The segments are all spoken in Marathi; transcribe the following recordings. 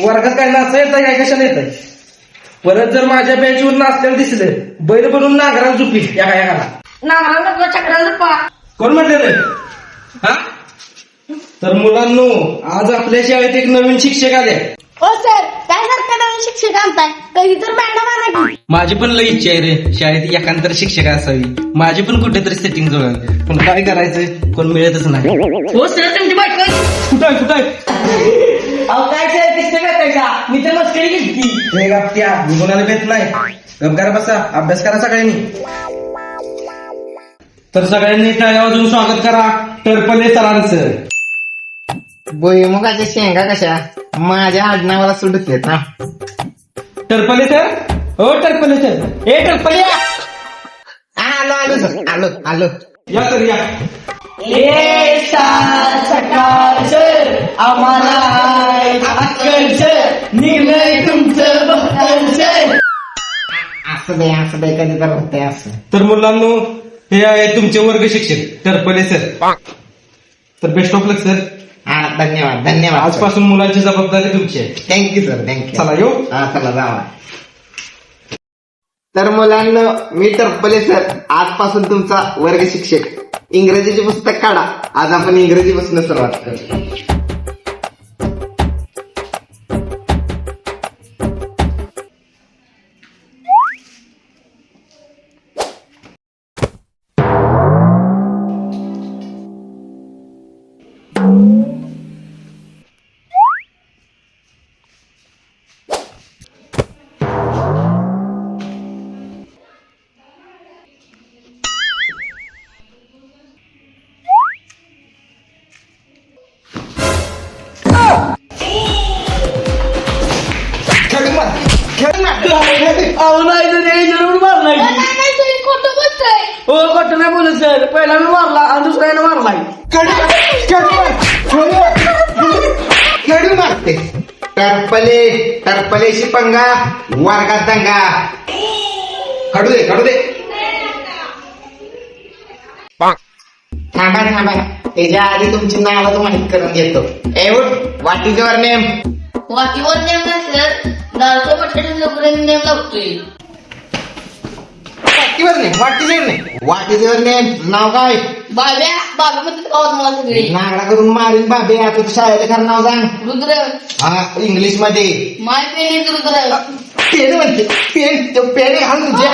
वर्गात काय नाचता येतं काय कशाला येतं परत जर माझ्या बँचवर नाचल्याला दिसलं बैल बनवून नांगराला झुपी या काय नांगराला चक्राला पा कोण म्हटलं रे हा? तर मुलांनो आज आपल्या शाळेत एक नवीन शिक्षक आले. हो सर काय सारखं नवीन शिक्षक आणताय? कधी तर मॅडम आणा की माझी पण लई इच्छा आहे रे शाळेत एकांतर शिक्षक असावी. माझी पण कुठेतरी सेटिंग जुळाल. पण काय करायचं कोण मिळतच नाही. हो सर तुमची बायको कुठं आहे कुठं आहे अहो काय दिसते का मी तर मस्करी घेतली हे गप्त्या मी कोणाला भेट नाही. गपगार बसा अभ्यास करा सगळ्यांनी. तर सगळ्यांनी टाळ्या वाजवून स्वागत करा. टरपले सरांचं भुईमुगाच्या शेंगा कशा? माझ्या आडनावाला सुटत येत ना. टरपले सर हो टरपले सर ए टरपले! या. आलो आलो सर आलो आलो. या तर या. ए सकाळ सर आम्हाला अक्कल सर निर्णय तुमचं बघताल सर असं दे असं दे कधी तर असं. तर मुलांनो हे आहे तुमचे वर्ग शिक्षक टरपले सर तर बेस्ट ऑफ लक सर हा धन्यवाद धन्यवाद आजपासून मुलांची जबाबदारी तुमची आहे. थँक्यू सर थँक्यू चला येऊ. हा चला जावा. तर मुलांना मी टप्पले सर आजपासून तुमचा वर्ग शिक्षक. इंग्रजीचे पुस्तक काढा. आज आपण इंग्रजी पासून सुरुवात करू. बोलत सर पहिल्यानं मारला आणि दुसऱ्यानं मारलाय. खेळू मागते टर्पले टर्पलेशी पंगा वर्गात दंगा. खडू दे खडू दे. थांबा थांबा. त्याच्या आधी तुमची नावं माहीत करून घेतो ए उठ. What is your name. वाटीवर नेम नाही सर दारूच्या पट्ट्याच्या नेम लागतोय वाटीवर name what is your name what is your name नाव काय? बाब्या बाबा म्हणतात गावात मला सगळे नागडा करून मारीन बाबे आता तू शाळेचं खरं नाव सांग. रुद्र. हा इंग्लिशमध्ये my pen is Rudra. Pen म्हणते पेन तो पेन घाल तुझ्या.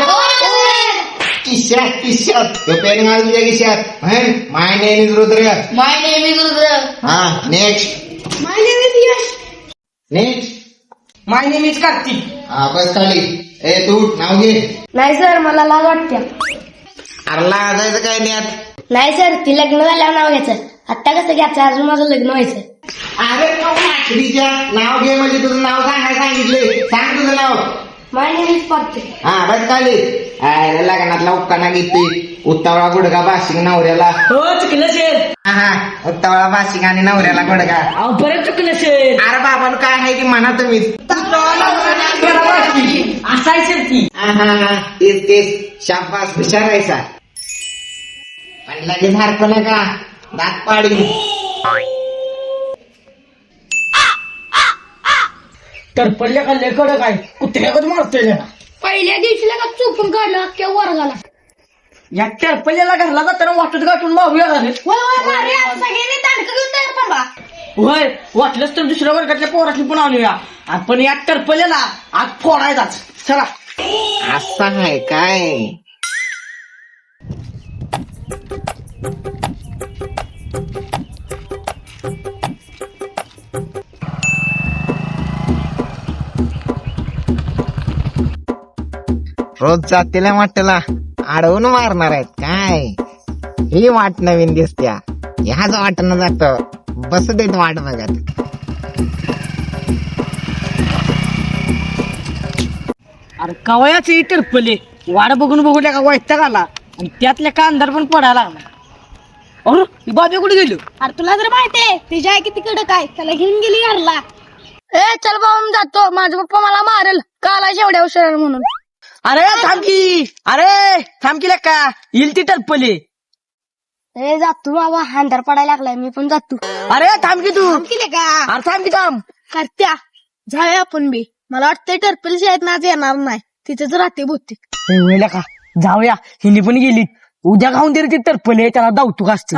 किशात किशात तो पेन घाल तुझ्या किशात my name is Rudra. My name is Rudra. हा next my name is Yash. Next my name is Kartik. हा बस खाली. ए तू नाव घे. नाही सर मला लाज वाटते. अरे लाजायचं काय नाही आत. नाही सर ती लग्न झाल्यावर नाव घ्यायचं. आत्ता कसं घ्यायचं? अजून माझं लग्न व्हायचं. अरे माकडीच्या नाव घे म्हणजे तुझं नाव सांगायला सांगितले? सांग तुझं नाव. माय नेम इज पार्थिव हा बस खाली अरे लग्नातला उक्काना घेते उत्तावळा गुडगा बाशिंग नवऱ्याला. हो चुकलं सर हा हा. उत्तावळा बाशिंग आणि नवऱ्याला गुडगा अहो चुकलं सर अरे बाबा काय आहे की म्हणा तुम्हीच. असायचं ती हा हा तेच तेच. शाबास विचारायचा पण लगेच हरकू नका दात पाडी तर पडल्या का लेकडं काय? कुत्र्याकच मारतोय त्याला. पहिल्या दिवशीला का चुकून काढलं? अख्ख्या वर्गाला. या टरपल्याला घरला जाताना वाटत गाठून मारूया झाले सगळ्यांनी ताडकं घेऊन तयार थांबा. होय वाटलंच तर दुसऱ्या वर्गातल्या पोराची पण आणूया. आपण या टरपल्याला आज फोडायचाच. चला. असा आहे काय? रोज जातीला वाटला अडवून मारणार आहेत काय? ही वाट नवीन दिसत्या. ह्याच वाटणं जात. बस देत वाट बघत. अरे कवयाचे टरपले वाड बघून बघून का वैताग आला. आणि त्यातल्या का अंधार पण पडायला लागला. अरे ही बाबी कुठे गेलो? अरे तुला तर माहितीये तिच्या आई किती कडक आहे त्याला घेऊन गेली घरला ए चल बाबा मी जातो. माझा पप्पा मला मारेल. काला एवढ्या उशिरा म्हणून. अरे थांब की. अरे थांब की का येईल ती टरपले ए जातो बाबा अंधार पडायला लागलाय मी पण जातो. अरे थांब की तू. केले का अरे थांब की थांब. करत्या. जाऊया आपण बी. मला वाटतंय टर्पल शाळेत आज येणार नाही. तिथेच राहते बहुतेक. हे का जाऊया. हिने पण गेली उद्या खाऊन तरी ती टरपले त्याला दावतूक असते.